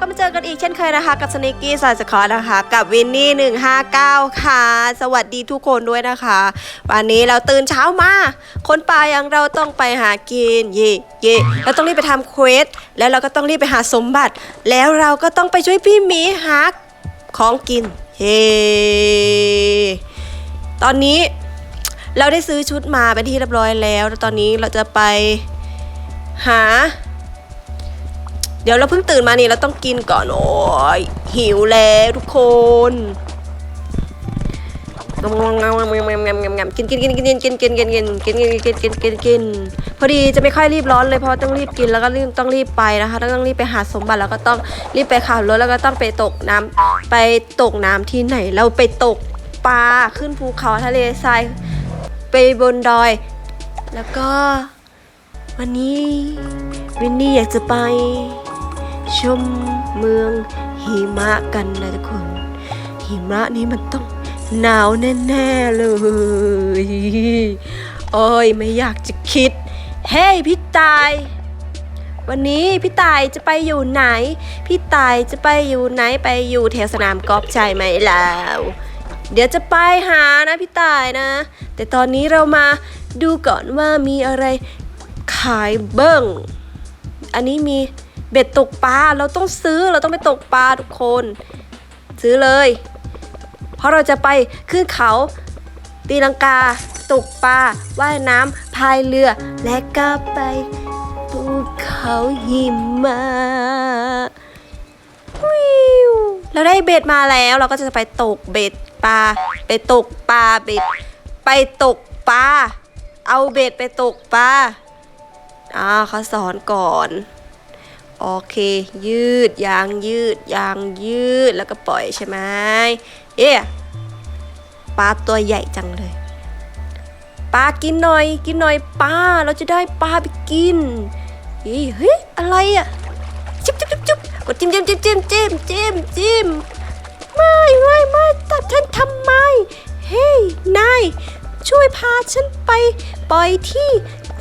ก็มาเจอกันอีกเช่นเคยนะคะ กับสเนกกี้สายสคอร์นะคะ กับวินนี่159ค่ะ สวัสดีทุกคนด้วยนะคะ วันนี้เราตื่นเช้ามา คนป่าอย่างเราต้องไปหากินเย่เย่เราต้องรีบไปทำเควสแล้วเราก็ต้องรีบไปหาสมบัติ แล้วเราก็ต้องไปช่วยพี่หมีหาของกินเฮ้ตอนนี้เราได้ซื้อชุดมาเป็นที่เรียบร้อยแล้วแล้วตอนนี้เราจะไปหา เดี๋ยวเราเพิ่งตื่นมานี่เราต้องกินก่อนโอ้ยหิวแล้วทุกคนงำงำงำงำงำงำงำงำกินกินกินกินกินกินกินกินกินกินกินกินกินกินกินพอดีจะไม่ค่อยรีบร้อนเลยเพราะต้องรีบกินแล้วก็รีบต้องรีบไปนะคะต้องรีบไปหาสมบัติแล้วก็ต้องรีบไปขับรถแล้วก็ต้องไปตกน้ำไปตกน้ำที่ไหน เราไปตกปลาขึ้นภูเขาทะเลทรายไปบนดอย แล้วก็ วันนี้วินนี่อยากจะไป ชมเมืองหิมะกันนะทุกคน หิมะนี้มันต้องหนาวแน่ๆเลย โอ้ยไม่อยากจะคิด เฮ้ยพี่ตาย วันนี้พี่ตายจะไปอยู่ไหน พี่ตายจะไปอยู่ไหนไปอยู่แถวสนามกอล์ฟใช่ไหมแล้ว เดี๋ยวจะไปหานะพี่ตายนะ แต่ตอนนี้เรามาดูก่อนว่ามีอะไรขายเบิ้งอันนี้มี เบ็ดตกปลาเราต้องซื้อเราต้องไปตกปลาทุกคน ซื้อเลย เพราะเราจะไปขึ้นเขาตีลังกา ตกปลาว่ายน้ำพายเรือ และก็ไปภูเขาหิมะวิวเราได้เบ็ดมาแล้วเราก็จะไปตกเบ็ดปลาไปตกปลาเบ็ด ไปตกปลาเอาเบ็ดไปตกปลาอ่าเขาสอนก่อน โอเค ยืดยางยืดยางยืดแล้วก็ปล่อยใช่ไหมเอ๊ะปลาตัวใหญ่จังเลยปลากินหน่อย กินหน่อยปลาเราจะได้ปลาไปกินเฮ้ยเฮ้ยอะไรอะจุ๊บจุ๊บจุ๊บจุ๊บกดจิ้มจิ้มจิ้มจิ้มจิ้มจิ้มจิ้มไม่ไม่ไม่ตัดฉันทำไมเฮ้ยนายช่วยพาฉันไปปล่อยที่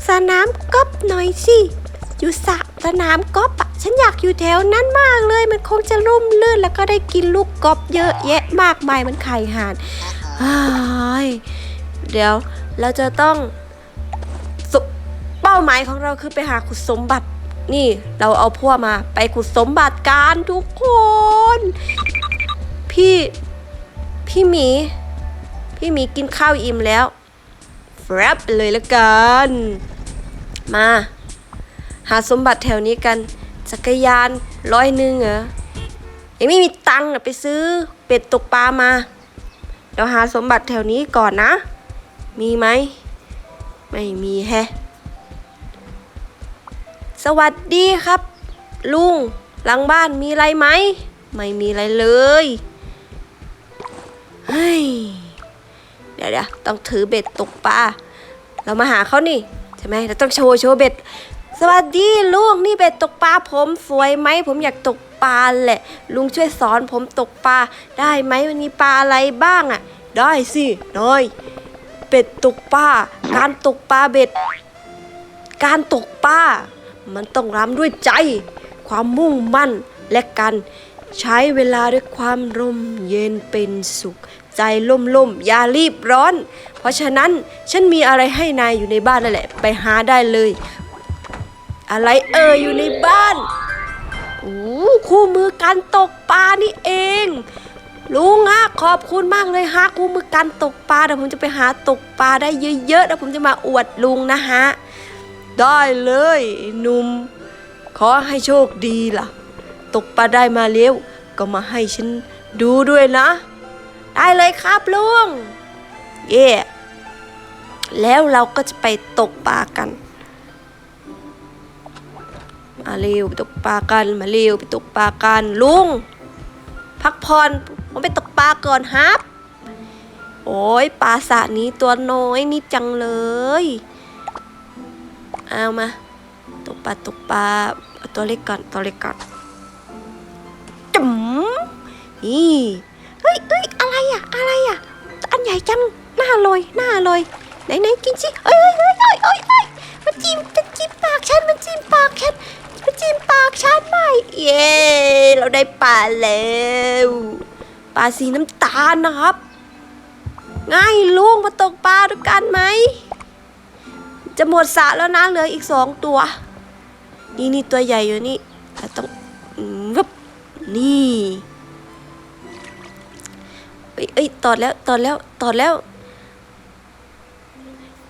สนามกอล์ฟหน่อยสิ อยู่สระสนามกอล์ฟอะฉันอยากอยู่แถวนั้นมากเลย มันคงจะร่มรื่นแล้วก็ได้กินลูกกอล์ฟเยอะแยะมากมายมันไข่ห่านเดี๋ยวเราจะต้องสุเป้าหมายของเราคือไปหาขุดสมบัติ นี่เราเอาพวกมาไปขุดสมบัติกันทุกคน พี่พี่หมี พี่หมีกินข้าวอิ่มแล้วแฟบไปเลยละกัน มา หาสมบัติแถวนี้กัน จักรยานร้อยหนึ่งเหรอยังไม่มีตังค์อะไปซื้อเป็ดตกปลามา เดี๋ยวหาสมบัติแถวนี้ก่อนนะ มีไหม ไม่มีแฮะ สวัสดีครับ ลุง หลังบ้านมีอะไรไหม ไม่มีอะไรเลยเฮ้ยเดี๋ยวเดี๋ยวต้องถือเบ็ดตกปลา เรามาหาเขานี่ ใช่ไหมเราต้องโชว์โชว์เบ็ด สวัสดีลุงนี่เบ็ดตกปลาผมสวยไหมผมอยากตกปลาแหละ ลุงช่วยสอนผมตกปลาได้ไหมมันมีปลาอะไรบ้างอะ ได้สิได้เป็ดตกปลาการตกปลาเบ็ด การตกปลามันต้องรำด้วยใจ ความมุ่งมั่นและการใช้เวลาด้วยความร่มเย็นเป็นสุข ใจล่มล่มอย่ารีบร้อน เพราะฉะนั้นฉันมีอะไรให้นายอยู่ในบ้านนั่นแหละ ไปหาได้เลย อะไรเอ่ยอยู่ในบ้านโอ้คู่มือการตกปลานี่เอง ลุงฮะขอบคุณมากเลยฮะคู่มือการตกปลาเดี๋ยวผมจะไปหาตกปลาได้เยอะๆแล้วผมจะมาอวดลุงนะฮะได้เลยหนุ่มขอให้โชคดีล่ะ ตกปลาได้มาเลี้วก็มาให้ฉันดูด้วยนะ ได้เลยครับลุงเย่แล้วเราก็จะไปตกปลากัน มาเร็วไปตกปลากันมาเร็วไปตกปลากันลุง พักผ่อนผมไปตกปลาก่อนครับ โอ้ยปลาสระนี้ตัวน้อยนิดจังเลยเอามา ตกปลาตกปลาตัวเล็กก่อนตัวเล็กก่อนจุ๋มนี่เฮ้ยเฮ้ยอะไรอะอะไรอะอันใหญ่จังหน่าอร่อยหน่าอร่อยไหนไหนกินสิเอ้ยเอ้ยเอ้ยเอ้ยเอ้ยมันจิ้มมันจิ้มปากฉันมันจิ้มปากฉันมันจิ้มปากฉันไม่ เราได้ปลาแล้วปลาสีน้ำตาลนะครับ ง่ายลุงมาตกปลาด้วยกันไหม จะหมดสระแล้วนะเหลืออีกสองตัว นี่นี่ตัวใหญ่อยู่นี่เราต้องวับนี่เอ้ยเอ้ยตอดแล้วตอดแล้วตอดแล้ว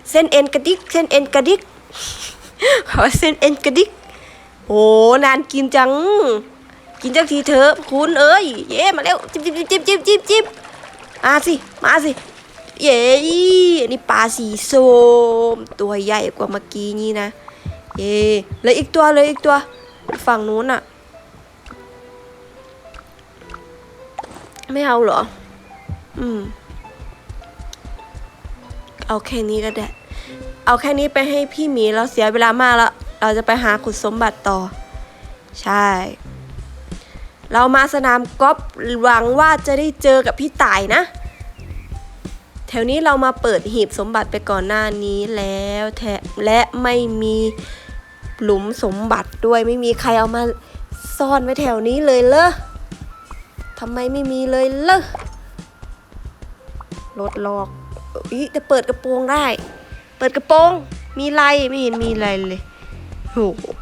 เส้นเอ็นกระดิกเส้นเอ็นกระดิกขอเส้นเอ็นกระดิกโอ้นานกินจัง กินจังทีเถอะคุณเอ้ย เย่มาเร็วจิบจิบจิบจิบจิบจิบมาสิ มาสิ เย้อันนี้ปลาสีส้มตัวใหญ่กว่าเมื่อกี้นี่นะ เย้เหลยอีกตัวเลยอีกตัว ฝั่งนู้นอะไม่เอาเหรอ อืม เอาแค่นี้ก็ได้ เอาแค่นี้ไปให้พี่หมีเราเสียเวลามากแล้ว เราจะไปหาขุดสมบัติต่อ ใช่ เรามาสนามกอล์ฟหวังว่าจะได้เจอกับพี่ต่ายนะ แถวนี้เรามาเปิดหีบสมบัติไปก่อนหน้านี้แล้วแทและไม่มีหลุมสมบัติด้วยไม่มีใครเอามาซ่อนไว้แถวนี้เลยเลอทำไมไม่มีเลยเลอรถลอกอีจะเปิดกระโปรงได้ เปิดกระโปรง มีไรไม่เห็นมีอะไรเลย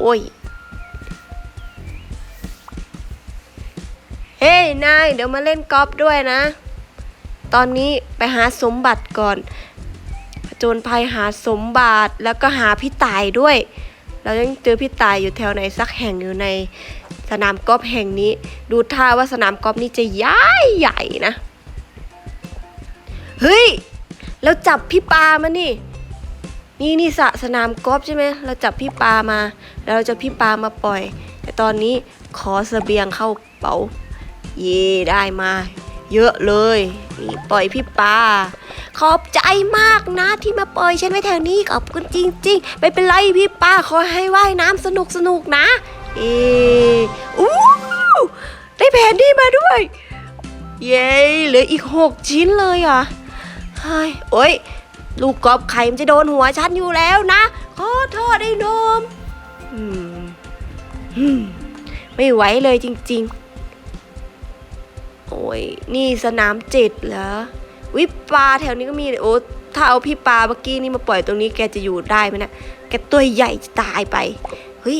โอ้ย เฮ้ยนายเดี๋ยวมาเล่นกอล์ฟด้วยนะ ตอนนี้ไปหาสมบัติก่อนผจญภัยหาสมบัติแล้วก็หาพี่ตายด้วย เรายังเจอพี่ตายอยู่แถวไหนสักแห่งอยู่ในสนามกอล์ฟแห่งนี้ ดูท่าว่าสนามกอล์ฟนี้จะใหญ่ใหญ่นะเฮ้ยแล้วจับพี่ปามานี่ นี่นี่สะสนามกอล์ฟใช่ไหมเราจับพี่ปามา แล้วเราจะพี่ปามาปล่อย แต่ตอนนี้ขอเสบียงเข้าเป๋า เย่ได้มา เยอะเลยนี่ปล่อยพี่ปาขอบใจมากนะที่มาปล่อยฉันไว้แถวนี้ขอบคุณจริง ๆ ไม่เป็นไรพี่ปาขอให้ว่ายน้ำสนุกสนุกๆนะ เออู้ได้แผนที่มาด้วย เย้เหลืออีกหกชิ้นเลยเหรอะเฮ้ยโอ้ยลูกกอบไข่มันจะโดนหัวฉันอยู่แล้วนะ ขอโทษไอ้โนมอืมอืมไม่ไหวเลยจริง ๆ โอ้ยนี่สนามเจ็ดเหรอวิปลาแถวนี้ก็มีเลยโอ้ถ้าเอาพี่ปลาเมื่อกี้นี่มาปล่อยตรงนี้แกจะอยู่ได้ไหมเนะแกตัวใหญ่จะตายไปเฮ้ย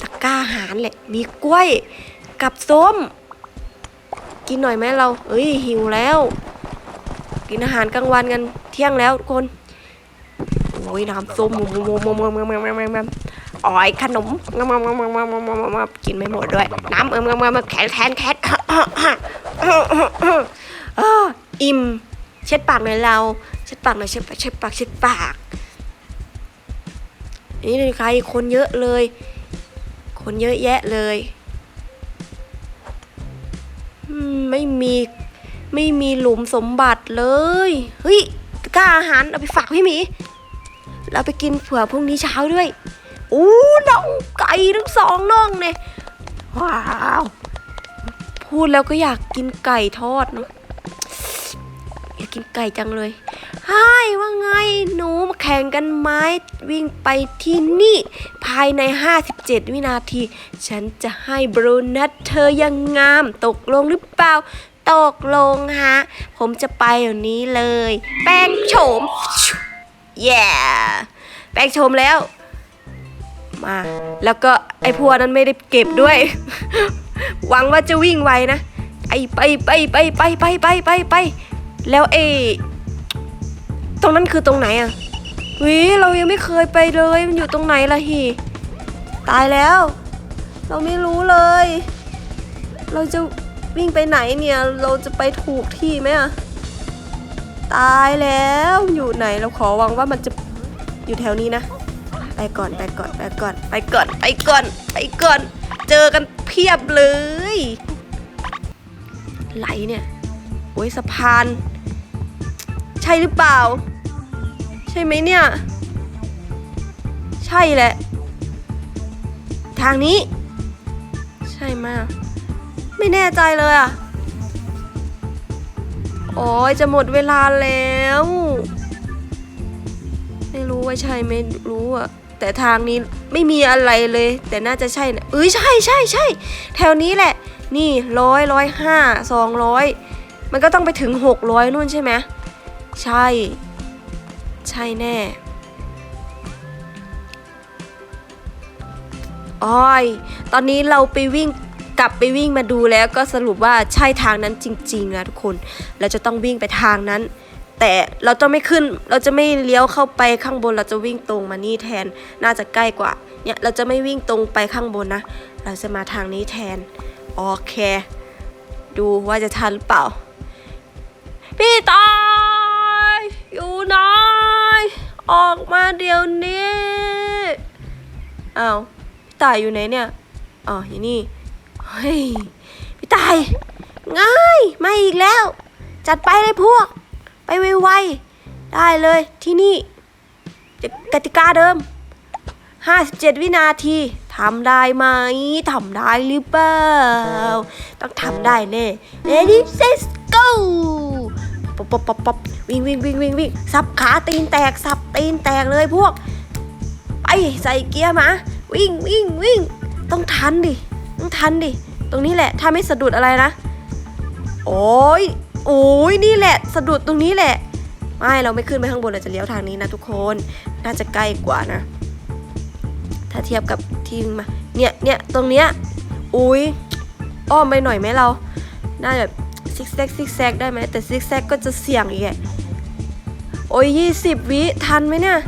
ตะกร้าอาหารแหละ มีกล้วยกับส้ม กินหน่อยไหมเราเอ้ยหิวแล้ว กินอาหารกลางวันกันเที่ยงแล้วทุกคนโอ้ยน้ำส้มมมมมมมมมมอ๋อยขนมงมงมงมงมกินไม่หมดด้วย น้ำเอมมเอมแขนแขนแขน อิ่ม เช็ดปากหน่อยเรา เช็ดปากหน่อยเช็ดปากเช็ดปากเช็ดปาก นี่เลยใครคนเยอะเลย คนเยอะแยะเลยไม่มีไม่มีหลุมสมบัติเลยเฮ้ยกล้าอาหารเอาไปฝากพี่หมีเราไปกินเผื่อพรุ่งนี้เช้าด้วยอู้น่องไก่ทั้งสองน่องเนี่ยว้าว พูดแล้วก็อยากกินไก่ทอดเนาะอยากกินไก่จังเลยไฮ้ว่าไงหนูมาแข่งกันไหมวิ่งไปที่นี่ ภายใน 57 วินาที ฉันจะให้บรูนัทเธอยังงาม ตกลงหรือเปล่า ตกลงฮะ ผมจะไปเดี๋ยวนี้เลย แป้งโฉมแย่แป้งโฉมแล้ว มา แล้วก็ไอ้พัวนั้นไม่ได้เก็บด้วย หวังว่าจะวิ่งไวนะไอไปไปไปไปไปไปไปไปแล้วเอตรงนั้นคือตรงไหนอะวิเรายังไม่เคยไปเลยมันอยู่ตรงไหนล่ะฮีตายแล้ว เราไม่รู้เลย เราจะวิ่งไปไหนเนี่ยเราจะไปถูกที่ไหมอะตายแล้วอยู่ไหนเราขอหวังว่ามันจะอยู่แถวนี้นะ ไปก่อนไปก่อนไปก่อนไปก่อนไปก่อนไปก่อน เจอกัน พียบเลยไหลเนี่ยโอ้ยสะพาน ใช่หรือเปล่า ใช่ไหมเนี่ย ใช่แหละ ทางนี้ ใช่มาก ไม่แน่ใจเลยอะโอ้ยจะหมดเวลาแล้ว ไม่รู้ว่าใช่ไม่รู้อะ แต่ทางนี้ไม่มีอะไรเลย แต่น่าจะใช่นะเอ้ยใช่ใช่ใช่แถวนี้แหละ นี่ร้อยร้อยห้าสองร้อยมันก็ต้องไปถึงหกร้อยนู่นใช่ไหมใช่ ใช่แน่อ้อยตอนนี้เราไปวิ่งกลับไปวิ่งมาดูแล้วก็สรุปว่าใช่ทางนั้นจริงๆนะทุกคน เราจะต้องวิ่งไปทางนั้น แต่เราจะไม่ขึ้นเราจะไม่เลี้ยวเข้าไปข้างบนเราจะวิ่งตรงมานี่แทนน่าจะใกล้กว่าเนี่ยเราจะไม่วิ่งตรงไปข้างบนนะ เราจะมาทางนี้แทนโอเค ดูว่าจะทันหรือเปล่า พี่ตายอยู่ไหนออกมาเดี๋ยวนี้อ้าวพี่ตายอยู่ไหนเนี่ยอ๋ออยู่นี่เฮ้ยพี่ตายง่ายมาอีกแล้ว จัดไปเลยพวก ไปไวๆ ได้เลยที่นี่จะกติกาเดิม 57 วินาทีทำได้ไหมทำได้หรือเปล่า ต้องทำได้แน่ Ready set go ป๊อปป๊อปป๊อปป๊อปวิ่งวิ่งวิ่งวิ่งวิ่งสับขาตีนแตกสับตีนแตกเลยพวก ไปใส่เกียร์มา วิ่งวิ่งวิ่งต้องทันดิ ต้องทันดิ ตรงนี้แหละ ถ้าไม่สะดุดอะไรนะ โอ้ย โอ้ยนี่แหละสะดุดตรงนี้แหละ ไม่เราไม่ขึ้นไปข้างบนเราจะเลี้ยวทางนี้นะทุกคน น่าจะใกล้กว่านะ ถ้าเทียบกับที่มา เนี่ยเนี่ยตรงเนี้ยอุ้ยอ้อมไปหน่อยไหมเราน่าจะซิกแซกซิกแซกได้ไหมแต่ซิกแซกก็จะเสี่ยงอีกอะโอ้ยยี่สิบวิทันไหมเนี่ย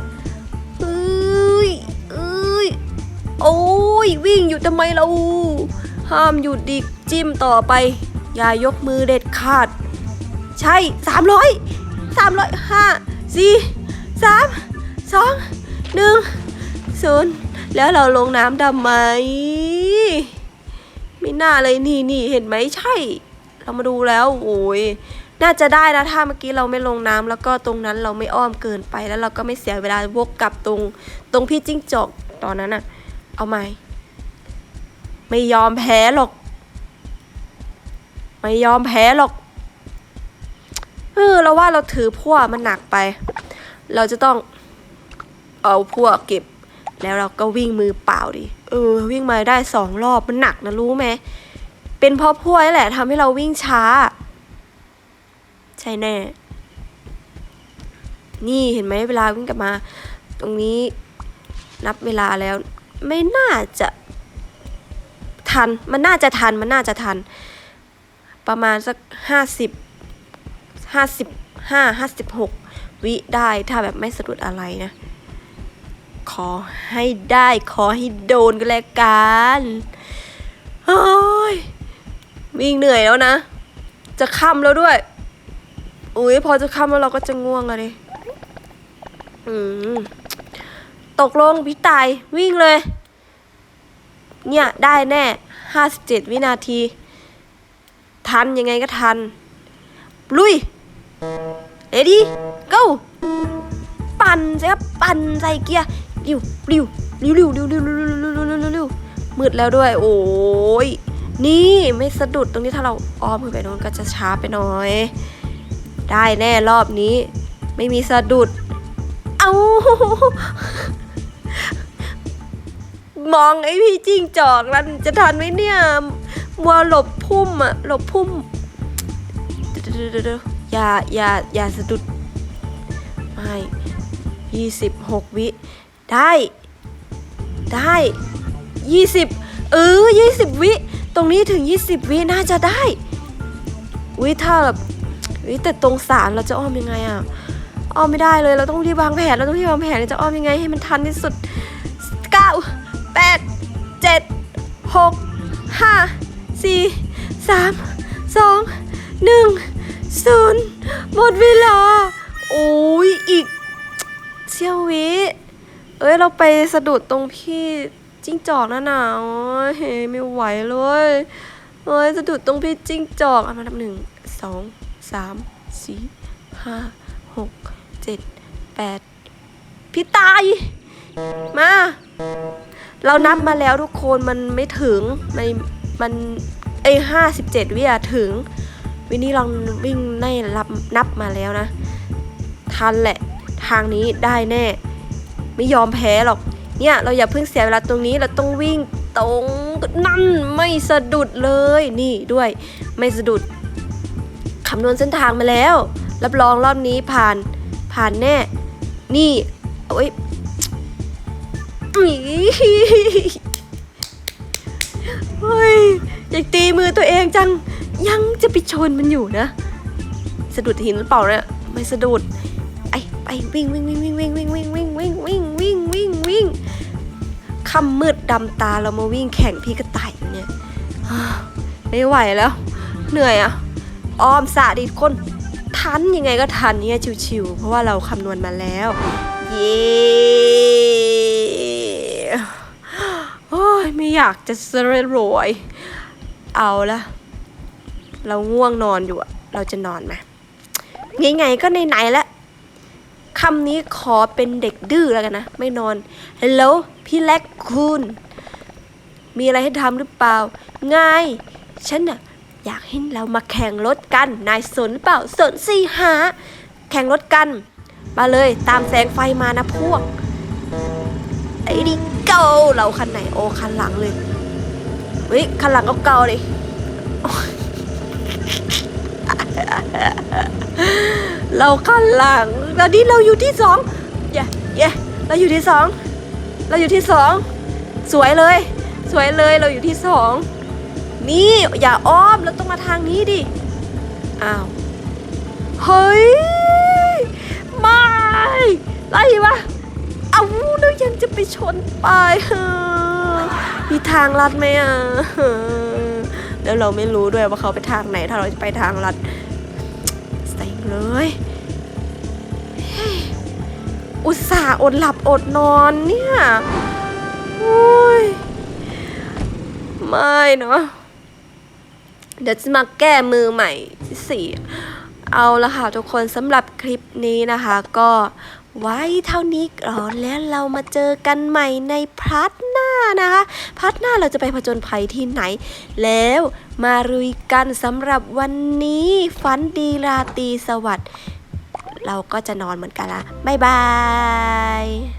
เอ้ยเอ้ยโอ้ยวิ่งอยู่ทำไมเราห้ามหยุดดิจิ้มต่อไป อย่ายกมือเด็ดขาด ใช่สามร้อยสามร้อยห้าสี่สามสองหนึ่งศูนย์แล้วเราลงน้ำดำไหมไม่น่าเลยนี่นี่เห็นไหมใช่ เรามาดูแล้วโอ้ยน่าจะได้นะถ้าเมื่อกี้เราไม่ลงน้ำแล้วก็ตรงนั้นเราไม่อ้อมเกินไปแล้วเราก็ไม่เสียเวลาวกกลับตรงตรงพี่จิ้งจอกตอนนั้นอะเอาไหมไม่ยอมแพ้หรอก ไม่ยอมแพ้หรอก ออเราว่าเราถือพวกมันหนักไป เราจะต้องเอาพวกเก็บ แล้วเราก็วิ่งมือเปล่าดิเออ วิ่งมาได้สองรอบมันหนักนะรู้ไหมเป็นเพราะพวกนี่แหละทำให้เราวิ่งช้า ใช่แน่ นี่เห็นไหมเวลาวิ่งกลับมา ตรงนี้นับเวลาแล้ว ไม่น่าจะทัน มันน่าจะทัน มันน่าจะทัน ประมาณสักห้าสิบ ห้าสิบห้าห้าสิบหกวิได้ถ้าแบบไม่สะดุดอะไรนะ ขอให้ได้ขอให้โดนกันแล้วกันโอ้ยวิ่งเหนื่อยแล้วนะ จะค่ำแล้วด้วย อุ้ยพอจะค่ำแล้วเราก็จะง่วงอะดิอืมตกลงพี่ตายวิ่งเลย เนี่ยได้แน่ห้าสิบเจ็ดวินาที ทันยังไงก็ทัน ลุย เอดี้ go ปั่นใช่ครับปั่นใส่เกียร์ริวริวริวริวริวริวริวริวริวริวริวริวมืดแล้วด้วย โอ้ยนี่ไม่สะดุดตรงนี้ถ้าเราอ้อมขึ้นไปโน้นก็จะช้าไปหน่อย ได้แน่รอบนี้ ไม่มีสะดุด เอามองไอ้พี่จิ้งจอกนั้นจะทันไหมเนี่ยมัวหลบพุ่มอะหลบพุ่มเดี๋ยว อย่าอย่าอย่าสะดุด ไม่ยี่สิบหกวิ ได้ ได้ยี่สิบเออยี่สิบวิ ตรงนี้ถึงยี่สิบวิน่าจะได้วิถ้าแบบวิแต่ตรงสามเราจะอ้อมยังไงอะอ้อมไม่ได้เลยเราต้องรีบวางแผนเราต้องรีบวางแผนจะอ้อมยังไงให้มันทันที่สุดเก้าแปดเจ็ดหกห้าสี่สามสองหนึ่ง ศูนย์หมดเวลา โอ้ยอีกเชี่ยววิ เอ้ย เราไปสะดุดตรงพี่จิ้งจอกนั่นน่ะโอ้ยไม่ไหวเลยเอ้ยสะดุดตรงพี่จิ้งจอกอันดับหนึ่งสองสามสี่ห้าหกเจ็ดแปดพี่ตาย มา เรานับมาแล้วทุกคนมันไม่ถึง มันมันไอ้ห้าสิบเจ็ดวิอะถึง วินี่ลองวิ่งในรับนับมาแล้วนะ ทันแหละ ทางนี้ได้แน่ ไม่ยอมแพ้หรอก เนี่ยเราอย่าเพิ่งเสียเวลาตรงนี้เราต้องวิ่งตรงนั่นไม่สะดุดเลยนี่ด้วยไม่สะดุดคำนวณเส้นทางมาแล้ว รับรองรอบนี้ผ่านผ่านแน่ นี่เอาไว้อี๋เฮ้ยอยากตีมือตัวเองจัง ยังจะไปชนมันอยู่นะ สะดุดหินหรือเปล่าเนี่ยไม่สะดุดไอไปวิ่งวิ่งวิ่งวิ่งวิ่งวิ่งวิ่งวิ่งวิ่งวิ่งวิ่งวิ่งวิ่งค่ำมืดดำตาเรามาวิ่งแข่งพี่กระต่ายอยู่เนี่ยไม่ไหวแล้ว เหนื่อยอะอ้อมสะดิคนทันยังไงก็ทันเนี่ยชิวๆเพราะว่าเราคำนวณมาแล้ว เย้โอ้ยไม่อยากจะสรวยเอาละ เราง่วงนอนอยู่อะเราจะนอนไหมไงๆก็ไหนๆแล้วคำนี้ขอเป็นเด็กดื้อแล้วกันนะ ไม่นอนฮัลโหลพี่เล็กคุณ มีอะไรให้ทำหรือเปล่า ไง ฉันน่ะอยากให้เรามาแข่งรถกัน นายสนเปล่าสนสิหา แข่งรถกัน มาเลยตามแสงไฟมานะพวก ไอ้ดิเก่าเราคันไหนโอ้คันหลังเลย เฮ้ยคันหลังก็เก่าเลย เราคันหลังแล้วนี่เราอยู่ที่สองเย้เย้เราอยู่ที่สองเราอยู่ที่สองสวยเลย สวยเลยเราอยู่ที่สองนี่อย่าอ้อมเราต้องมาทางนี้ดิอ้าวเฮ้ยไม่ไล่ปะเอาแล้วยังจะไปชนไปเฮ้ยมีทางลัดไหมอะ แล้วเราไม่รู้ด้วยว่าเขาไปทางไหน ถ้าเราจะไปทางลัดเซ็งเลยเฮ้ยอุตส่าห์อดหลับอดนอนเนี่ยโอ้ยไม่เนาะเดี๋ยวจะมาแก้มือใหม่ที่สี่เอาละค่ะทุกคนสำหรับคลิปนี้นะคะ ก็ ไว้เท่านี้ก่อนแล้วเรามาเจอกันใหม่ในพาร์ทหน้านะคะพาร์ทหน้าเราจะไปผจญภัยที่ไหน แล้วมารุยกันสำหรับวันนี้ฝันดีราตรีสวัสดิ์เราก็จะนอนเหมือนกันละบ๊ายบาย